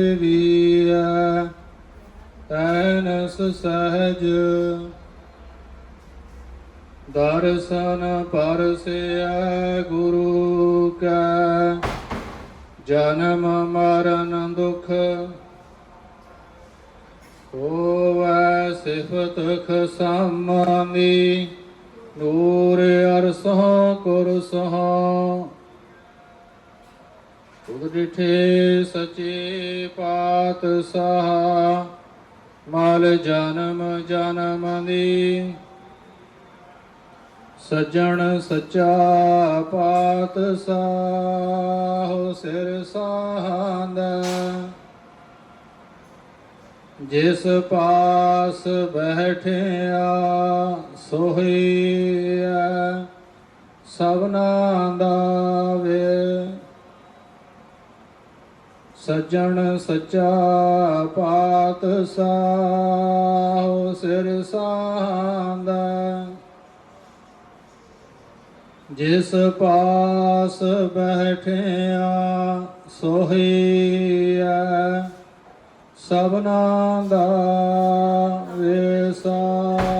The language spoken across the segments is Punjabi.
ਵੀਰ ਐਨਸ ਸਹਜ। ਦਰਸ਼ਨ ਪਰਸਿਆ ਗੁਰੂ ਕੈ। ਜਨਮ ਮਰਨ ਦੁਖ ਹੋਵੈ ਸਿਫਤ ਖਸਮਾਨੀ ਨੂਰ ਅਰਸੋਂ ਕੁਰਸੋਂ। ਉਦਰਿਠੇ ਸਚੇ ਪਾਤਸ਼ਾਹ, ਮਲ ਜਨਮ ਜਨਮ ਦੀ ਸਜਣ ਸਚਾ ਪਾਤਸ਼ਾਹ, ਸਿਰ ਸਾਹੰਦਾ। ਜਿਸ ਪਾਸ ਬੈਠਿਆ ਸੋਹੀਆ ਸਭਨਾ ਦਾ। ਸੱਜਣ ਸੱਚਾ ਪਾਤ ਸਾਹ ਸਿਰ ਸਾਂਦਾ। ਜਿਸ ਪਾਸ ਬੈਠਿਆ ਸੋਹੀਆ ਸਭਨਾ ਦਾ ਵੇਸਾ।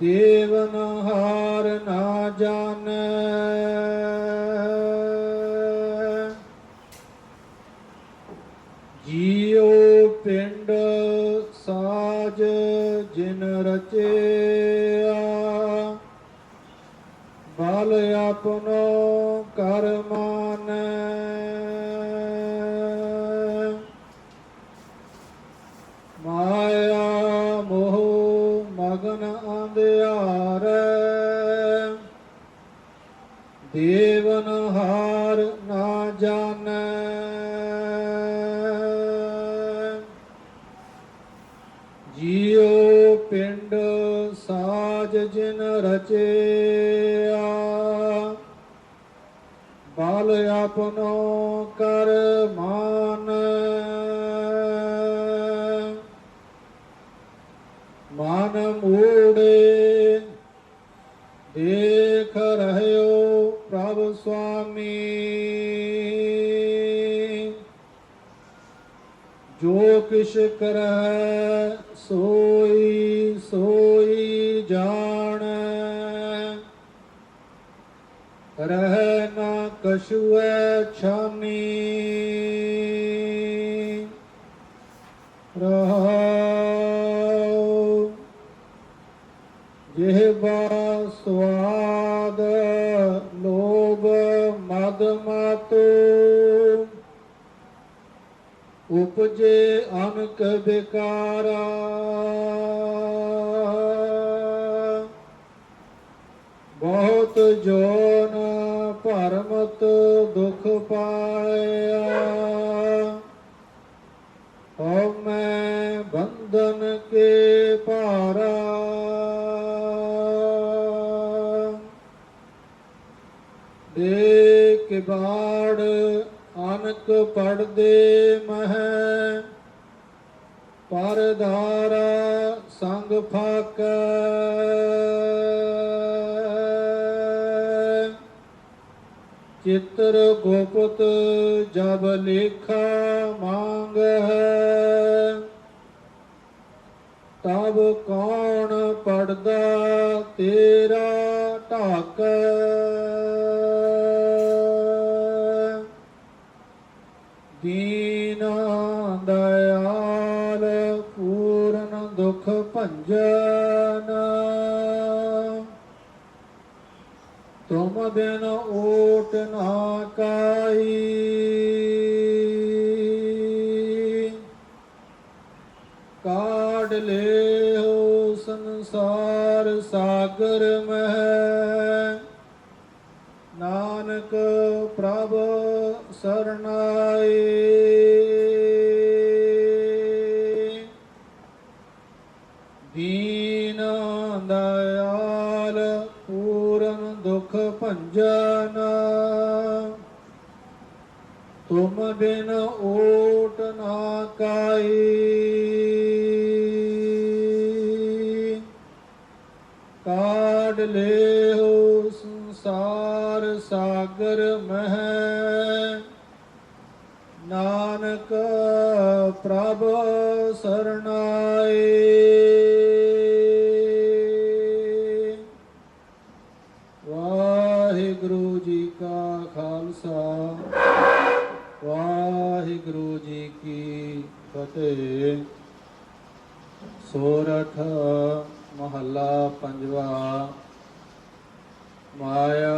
ਦੇਵਨ ਹਾਰ ਨਾ ਜਾਣੈ। ਜੀਉ ਪਿੰਡ ਸਾਜ ਜਿਨ ਰਚਿਆ ਬਲ ਆਪਨੋ ਕਰ ਦੇਵਨ ਹਾਰ ਨਾ ਜਾਣੈ। ਜੀਉ ਪਿੰਡ ਸਾਜ ਜਿਨ ਰਚਿਆ, ਬਲ ਆਪਨੋ ਕਰ ਮਾਨ। ਮਨ ਮੂੜੇ ਦੇਖ ਰਹਿਓ ਸੁਆਮੀ ਜੋ ਕਿਛ ਕਰੈ ਸੋਈ ਸੋਈ ਜਾਣ ਰਹਿ ਨਾ ਕਛੁਐ ਛਾਨੀ ਮਤੁ ਉਪਜੇ ਅਨਕ ਬਿਕਾਰਾ ਬਹੁਤ ਜੋਨ ਭਰਮਤ ਦੁਖ ਪਾਇਆ। ਹਉ ਮੈਂ ਬੰਧਨ ਕੇ ਭਾਰਾ। ਦੇ ਕਿਬਾੜ ਅਨਕ ਪੜਦੇ ਮਹਿ ਪਰਧਾਰਾ ਸੰਗ ਫਾਕੈ। ਚਿੱਤਰ ਗੋਪਤ ਜਬ ਲੇਖਾ ਮੰਗ ਹੈ ਤਬ ਕੌਣ ਪੜਦਾ ਤੇਰਾ ਢਾਕ। ਦੀਨ ਦਇਆਲ, ਪੂਰਨ ਦੁਖ ਭੰਜਨ। ਤੁਮ ਦਿਨ ਓਟ ਨਾ ਕਾਈ ਕਾਢ ਹੋ ਸੰਸਾਰ ਸਾਗਰ ਮਹਿ। ਨਾਨਕ ਪ੍ਰਭ ਸਰਨਾਏ ਦੀਨ ਦਇਆਲ ਪੂਰਨ ਦੁਖ ਭੰਜਨ ਤੁਮ ਬਿਨ ਓਟ ਨਾ ਕਾਈ ਨਾਨਕ ਪ੍ਰਭ ਸਰਣਾਏ। ਵਾਹਿਗੁਰੂ ਜੀ ਕਾ ਖਾਲਸਾ, ਵਾਹਿਗੁਰੂ ਜੀ ਕੀ ਫਤਿਹ। ਸੋਰਠ ਮਹੱਲਾ ਪੰਜਵਾ, ਮਾਇਆ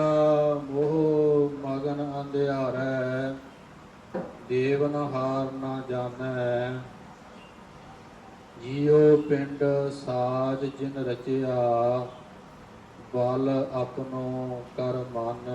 ਮੋਹ ਮਗਨ ਅੰਧਿਆਰੈ। ਦੇਵਨ ਹਾਰ ਨਾ ਜਾਣੈ। ਜੀਉ ਪਿੰਡ ਸਾਜ ਜਿਨ ਰਚਿਆ ਬਲ ਆਪਣੋ ਕਰ ਮਨ।